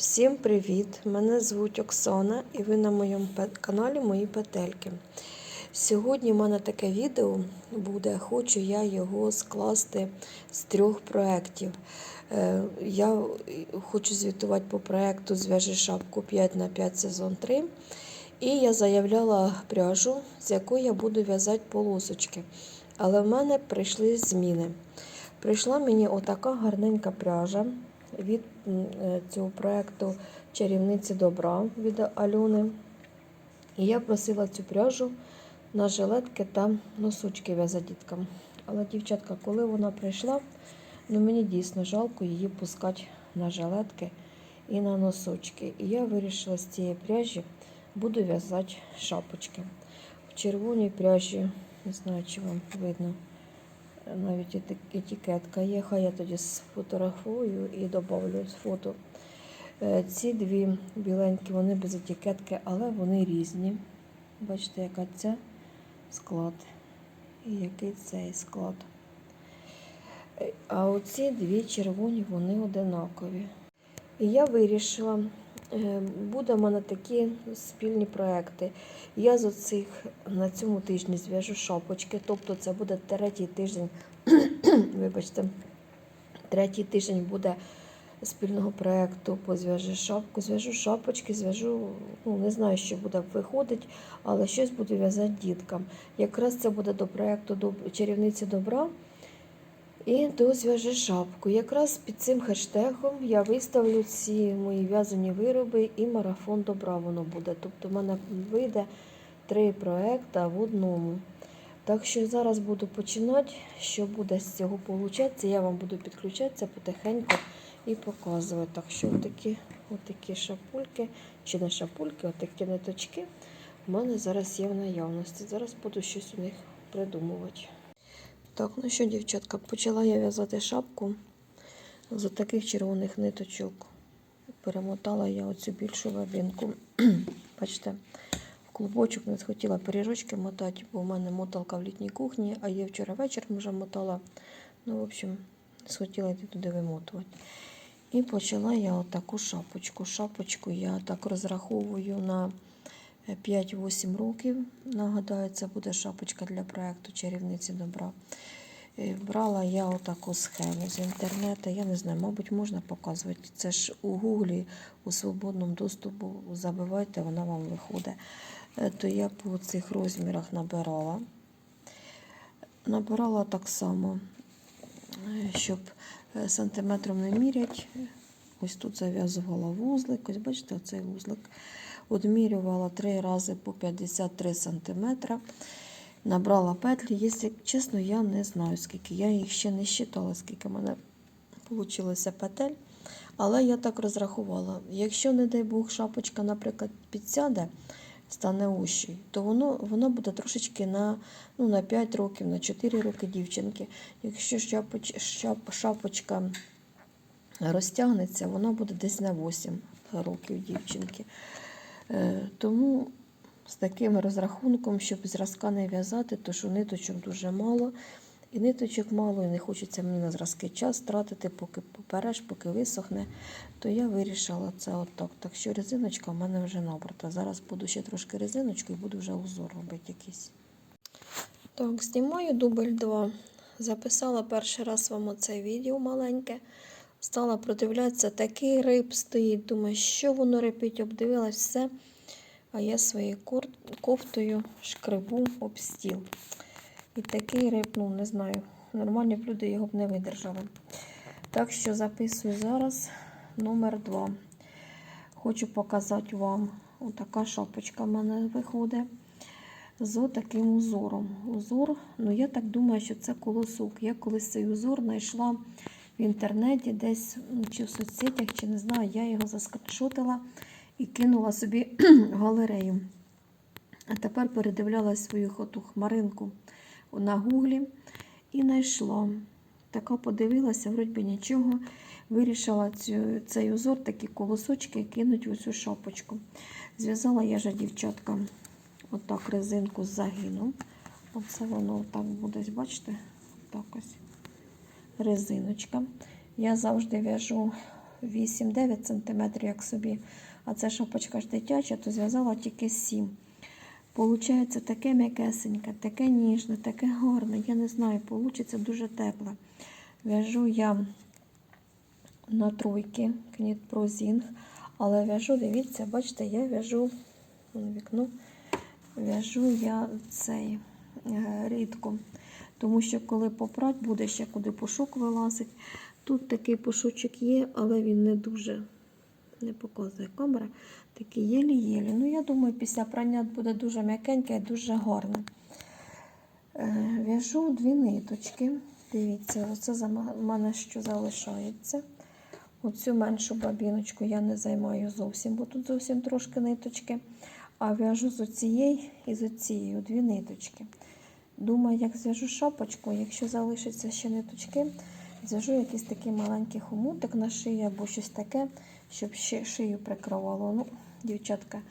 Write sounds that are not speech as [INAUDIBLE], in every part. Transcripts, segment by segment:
Всім привіт! Мене звуть Оксана і ви на моєму каналі Мої Петельки. Сьогодні в мене таке відео буде. Хочу я його скласти з трьох проєктів. Е, Я хочу звітувати по проєкту Зв'яжи шапку 5 на 5 сезон 3. І я заявляла пряжу, з якої я буду в'язати полосочки. Але в мене прийшли зміни. Прийшла мені отака гарненька пряжа від е, цього проєкту Чарівниці добра від Альони. І я просила цю пряжу на жилетки та носочки в'язати діткам. Але, дівчатка, коли вона прийшла, ну мені дійсно жалко її пускати на жилетки і на носочки. І я вирішила з цієї пряжі буду в'язати шапочки. В червоній пряжі, не знаю, чи вам видно, навіть ети- етикетка є. Хай я тоді сфотографую і додавлю з фото. Е, Ці дві біленькі, вони без етикетки, але вони різні. Бачите, яка ця склад і який цей склад. Е, А оці дві червоні, вони одинакові. І я вирішила, е, буде в мене такі спільні проекти. Я з оцих на цьому тижні зв'яжу шапочки, тобто це буде третій тиждень, [CLEARS THROAT] вибачте, третій тиждень буде спільного проєкту по зв'яжи шапку. Зв'яжу шапочки, зв'яжу, ну не знаю, що буде виходить, але щось буду в'язати діткам. Якраз це буде до проєкту «Доб- чарівниці добра. І до зв'яжи шапку. Якраз під цим хештегом я виставлю ці мої в'язані вироби і марафон добра воно буде. Тобто в мене вийде три проекти в одному. Так що зараз буду починати. Що буде з цього получатися, я вам буду підключатися потихеньку і показувати. Так що отакі, отакі шапульки, чи не шапульки, отакі ниточки в мене зараз є в наявності. Зараз буду щось у них придумувати. Так, ну що, дівчатка, почала я в'язати шапку з таких червоних ниточок. Перемотала я оцю більшу бабінку. [CLEARS THROAT] Бачите, в клубочок не хотіла пиріжочки мотати, бо в мене моталка в літній кухні, а я вчора вечором вже мотала. Ну, в общем, схотіла йти туди вимотувати. І почала я отаку шапочку. Шапочку я так розраховую на 5-8 років. Нагадаю, це буде шапочка для проєкту Чарівниці добра. Е, Брала я отаку схему з інтернету. Я не знаю, мабуть, можна показувати. Це ж у Гуглі у свободному доступу забивайте, вона вам виходить. Е, То я по цих розмірах набирала. Набирала так само, е, щоб сантиметром не мірять. Ось тут зав'язувала вузлик. Ось бачите, оцей вузлик. Одмірювала три рази по 53 сантиметра. Набрала петлі. Якщо чесно, я не знаю, скільки. Я їх ще не считала, скільки в мене вийшло петель. Але я так розрахувала. Якщо, не дай Бог, шапочка, наприклад, підсяде, стане ущий, то воно, воно буде трошечки на, ну, на 5 років, на 4 роки дівчинки. Якщо шапоч, шап, шапочка розтягнеться, воно буде десь на 8 років дівчинки. Е, Тому з таким розрахунком, щоб зразка не в'язати, то що ниточок дуже мало. І ниточок мало, і не хочеться мені на зразки час тратити, поки попереш, поки висохне, то я вирішила це отак. Так що резиночка в мене вже набрата. Зараз буду ще трошки резиночку і буду вже узор робити якийсь. Так, знімаю дубль 2. Записала перший раз вам оце відео маленьке. Стала продивлятися, такий риб стоїть. Думаю, що воно репить, обдивилась все. А я своєю кофтою шкребу об стіл. І такий риб, ну не знаю, нормальні б люди його б не видержали. Так що записую зараз номер 2. Хочу показати вам, отака шапочка в мене виходить з таким узором. Узор, ну я так думаю, що це колосок. Я колись цей узор знайшла в інтернеті, десь чи в соцсетях, чи не знаю, я його заскріншотила і кинула собі [CLEARS THROAT] в галерею. А тепер передивлялась свою хоту хмаринку на гуглі і знайшла. Така подивилася, вроді би нічого. Вирішила цю, цей узор, такі колосочки кинути в цю шапочку. Зв'язала я же, дівчатка, отак резинку з загином. Оце воно так буде, бачите? Так ось резиночка. Я завжди в'яжу 8-9 см, як собі. А це шапочка ж дитяча, то зв'язала тільки 7. Получається таке м'якесеньке, таке ніжне, таке гарне. Я не знаю, получиться дуже тепле. В'яжу я на тройки кніт прозінг, але в'яжу, дивіться, бачите, я в'яжу вікно, в'яжу я цей е, рідко. Тому що коли попрать, буде ще куди пушок вилазить. Тут такий пушочок є, але він не дуже не показує камера. Такий єлі-єлі. Ну, я думаю, після прання буде дуже м'якеньке і дуже гарне. Е, В'яжу дві ниточки. Дивіться, оце за мене що залишається. Оцю меншу бабіночку я не займаю зовсім, бо тут зовсім трошки ниточки. А в'яжу з оцієї і з оцієї дві ниточки. Думаю, як зв'яжу шапочку, якщо залишаться ще ниточки, зв'яжу якийсь такий маленький хомутик на шиї або щось таке, щоб ще шию прикривало. Ну, дівчатка,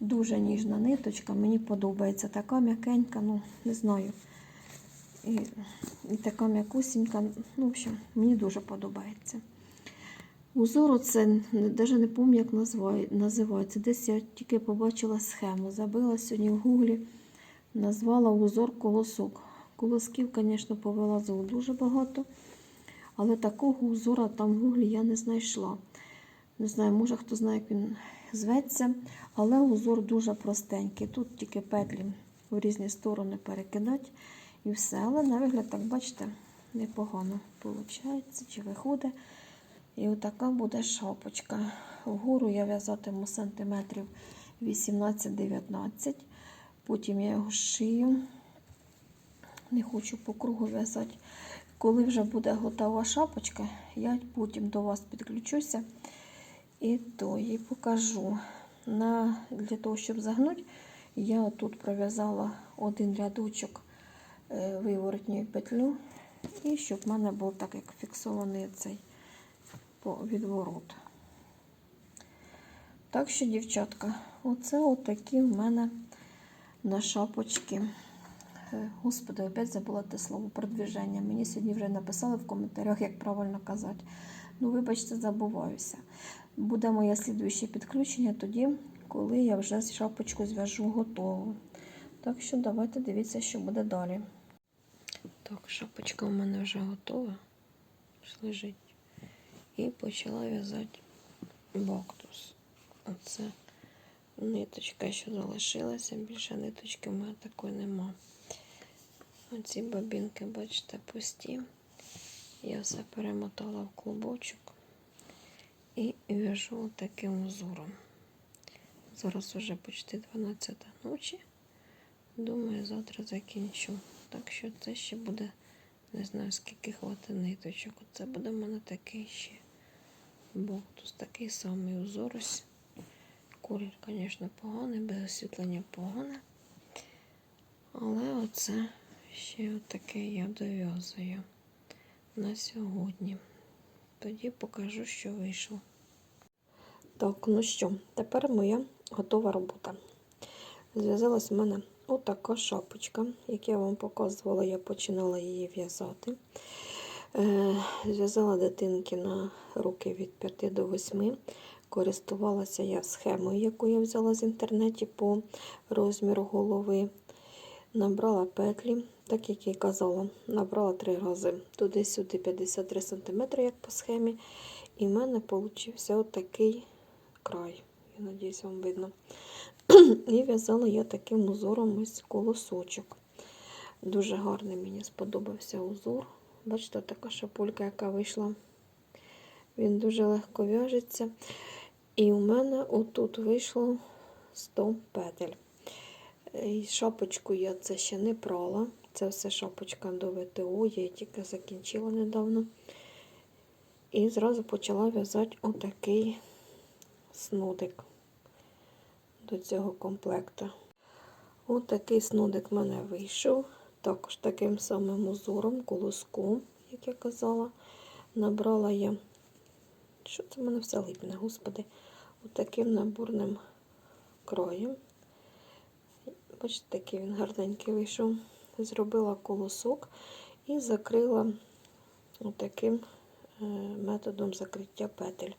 дуже ніжна ниточка, мені подобається. Така м'якенька, ну, не знаю. І, і така м'якусінька. Ну, в общем, мені дуже подобається. Узор оце навіть не пам'ятаю, як називається. Десь я тільки побачила схему. Забила сьогодні в гуглі, назвала узор колосок. Колосків, звісно, повилазило дуже багато, але такого узора там в гуглі я не знайшла. Не знаю, може хто знає, як він зветься, але узор дуже простенький. Тут тільки петлі в різні сторони перекидати і все. Але на вигляд, так бачите, непогано виходить чи виходить. І отака буде шапочка. Вгору я в'язатиму сантиметрів 18-19. Потім я його шию. Не хочу по кругу в'язати. Коли вже буде готова шапочка, я потім до вас підключуся і то їй покажу. На, для того, щоб загнути, я тут пров'язала один рядочок е, виворотньою петлю. І щоб в мене був так, як фіксований цей відворот. Так що, дівчатка, оце отакі в мене на шапочки. Е, Господи, опять забула те слово продвіження. Мені сьогодні вже написали в коментарях, як правильно казати. Ну, вибачте, забуваюся. Буде моє слідуюче підключення тоді, коли я вже шапочку зв'яжу готову. Так що давайте дивіться, що буде далі. Так, шапочка у мене вже готова. Лежить. І почала в'язати бактус. Оце ниточка, що залишилася. Більше ниточки в мене такої нема. Оці бабінки, бачите, пусті. Я все перемотала в клубочок і в'яжу таким узором. Зараз вже почти 12 ночі. Думаю, завтра закінчу. Так що це ще буде, не знаю, скільки хватить ниточок. Оце буде в мене такий ще бактус, такий самий узор. ось. Колір, звісно, поганий, без освітлення погане. Але оце ще таке я дов'язую на сьогодні. Тоді покажу, що вийшло. Так, ну що, тепер моя готова робота. Зв'язалась в мене отака шапочка, як я вам показувала, я починала її в'язати. Е, Зв'язала дитинки на руки від 5 до 8. Користувалася я схемою, яку я взяла з інтернеті по розміру голови. Набрала петлі, так як я казала, набрала три рази туди-сюди 53 см, як по схемі. І в мене вийшов отакий край. Я надіюсь, вам видно. І в'язала я таким узором ось колосочок. Дуже гарний мені сподобався узор. Бачите, така шапулька, яка вийшла. Він дуже легко в'яжеться. І у мене отут вийшло 100 петель. І шапочку я це ще не прала. Це все шапочка до ВТО, я її тільки закінчила недавно. І зразу почала в'язати отакий снудик до цього комплекту. Отакий снудик в мене вийшов. Також таким самим узором, колоском, як я казала. Набрала я, що це в мене все липне, господи, отаким наборним краєм. Бачите, такий він гарненький вийшов. Зробила колосок і закрила отаким е, методом закриття петель.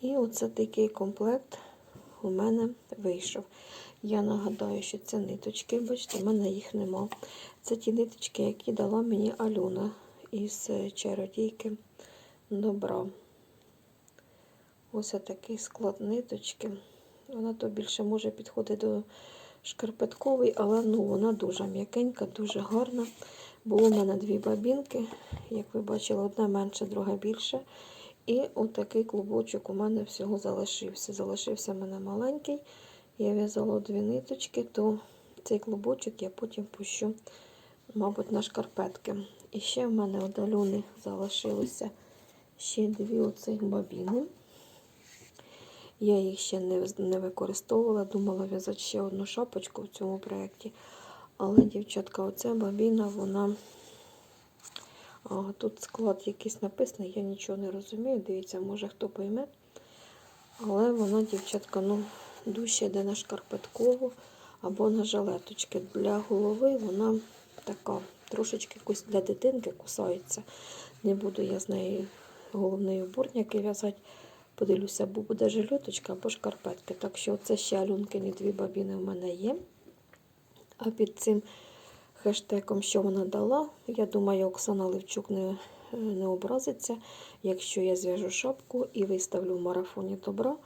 І оце такий комплект у мене вийшов. Я нагадаю, що це ниточки, бачите, в мене їх нема. Це ті ниточки, які дала мені Альона із е, чародійки добра. Ось такий склад ниточки. Вона то більше може підходити до шкарпеткової, але ну, вона дуже м'якенька, дуже гарна. Було в мене дві бабінки, як ви бачили, одна менша, друга більша. І отакий клубочок у мене всього залишився. Залишився в мене маленький. Я в'язала дві ниточки, то цей клубочок я потім пущу, мабуть, на шкарпетки. І ще в мене от Альони залишилося ще дві оцих бабіни. Я їх ще не, не використовувала, думала в'язати ще одну шапочку в цьому проєкті. Але, дівчатка, оця бабіна, вона. А, тут склад якийсь написаний, я нічого не розумію. Дивіться, може хто пойме. Але вона, дівчатка, ну, дужче йде на шкарпеткову або на жилеточки. Для голови вона така, трошечки для дитинки кусається. Не буду я з нею головний уборник в'язати. Подивлюся, або буде жилеточка, або шкарпетки. Так що це ще алюнкині дві бабіни в мене є. А під цим хештегом, що вона дала, я думаю, Оксана Левчук не, не образиться, якщо я зв'яжу шапку і виставлю в марафоні добра,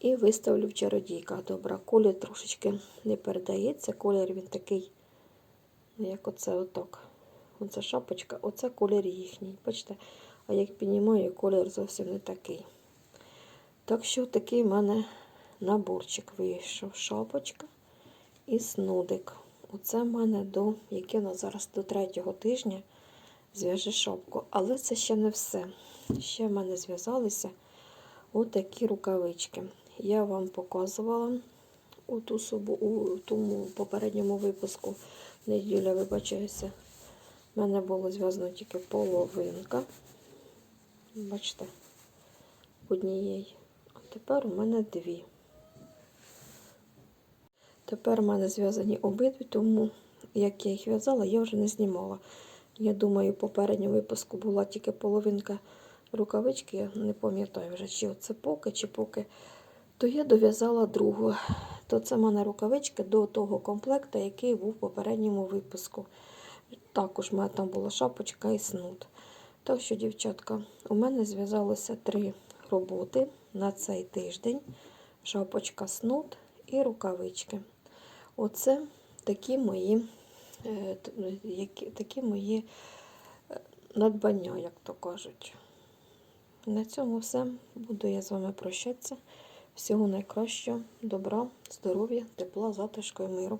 і виставлю в чародійках добра. Колір трошечки не передається. Колір він такий, ну, як оце отак. Оце шапочка, оце колір їхній. Бачите? А як піднімаю, колір зовсім не такий. Так що такий в мене наборчик вийшов. Шапочка і снудик. Оце в мене до, яке у нас зараз до третього тижня зв'яже шапку. Але це ще не все. Ще в мене зв'язалися отакі рукавички. Я вам показувала у, ту собу, у тому попередньому випуску. Неділя, вибачаюся, в мене було зв'язано тільки половинка. Бачите, однієї. Тепер у мене дві. Тепер у мене зв'язані обидві, тому як я їх в'язала, я вже не знімала. Я думаю, в попередньому випуску була тільки половинка рукавички, я не пам'ятаю вже, чи це поки, чи поки. То я дов'язала другу. То це в мене рукавички до того комплекту, який був в попередньому випуску. Також в мене там була шапочка і снуд. Так що, дівчатка, у мене зв'язалося три роботи на цей тиждень: шапочка, снуд і рукавички. Оце такі мої, е, такі мої е, надбання, як то кажуть. На цьому все. Буду я з вами прощатися. Всього найкращого, добра, здоров'я, тепла, затишку і миру.